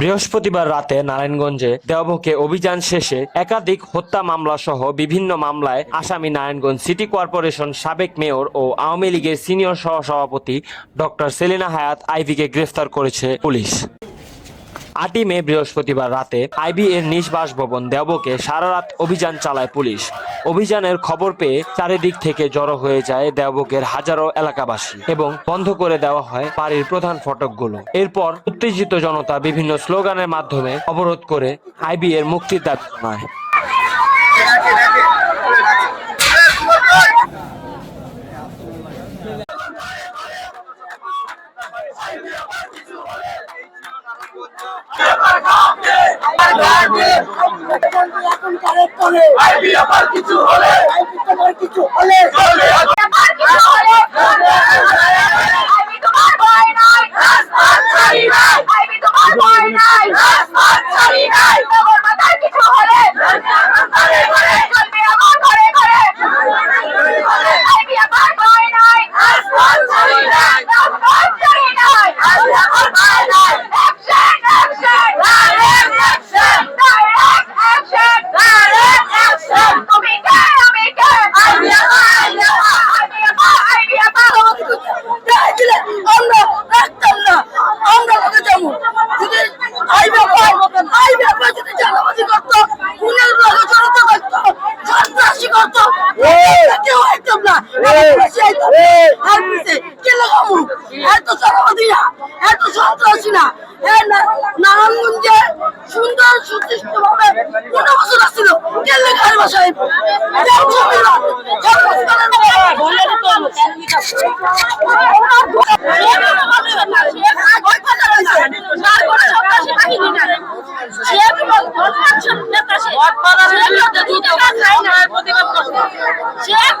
বৃহস্পতিবার রাতে নারায়ণগঞ্জে দেওবকে অভিযান শেষে একাধিক হত্যা মামলা সহ বিভিন্ন মামলায় আসামি নারায়ণগঞ্জ সিটি কর্পোরেশন সাবেক মেয়র ও আওয়ামী লীগের সিনিয়র সহসভাপতি ডক্টর সেলিনা হায়াত আইভিকে গ্রেফতার করেছে পুলিশ। আটই মে বৃহস্পতিবার রাতে আইবি এর নিজ বাসভবন দেবকে সারা রাত অভিযান চালায় পুলিশ। অভিযানের খবর পেয়ে চারিদিক থেকে জড়ো হয়ে যায় দেবকের হাজারো এলাকাবাসী এবং বন্ধ করে দেওয়া হয় বাড়ির প্রধান ফটকগুলো। এরপর উত্তেজিত জনতা বিভিন্ন স্লোগানের মাধ্যমে অবরোধ করে আইবি এর মুক্তির দাবি জানায়। কিছু হলে? কিছু হলে। করতো কেউ আইতাম না। আর পিছে কে লাগাবো এত চালাবাজি না। এত সন্ত্রাসী না। নারায়ণগঞ্জে সুন্দর সুদৃষ্ট ভাবে পনেরো বছর আসছিল। কে লেখার বাসায় সে পদক্ষেপ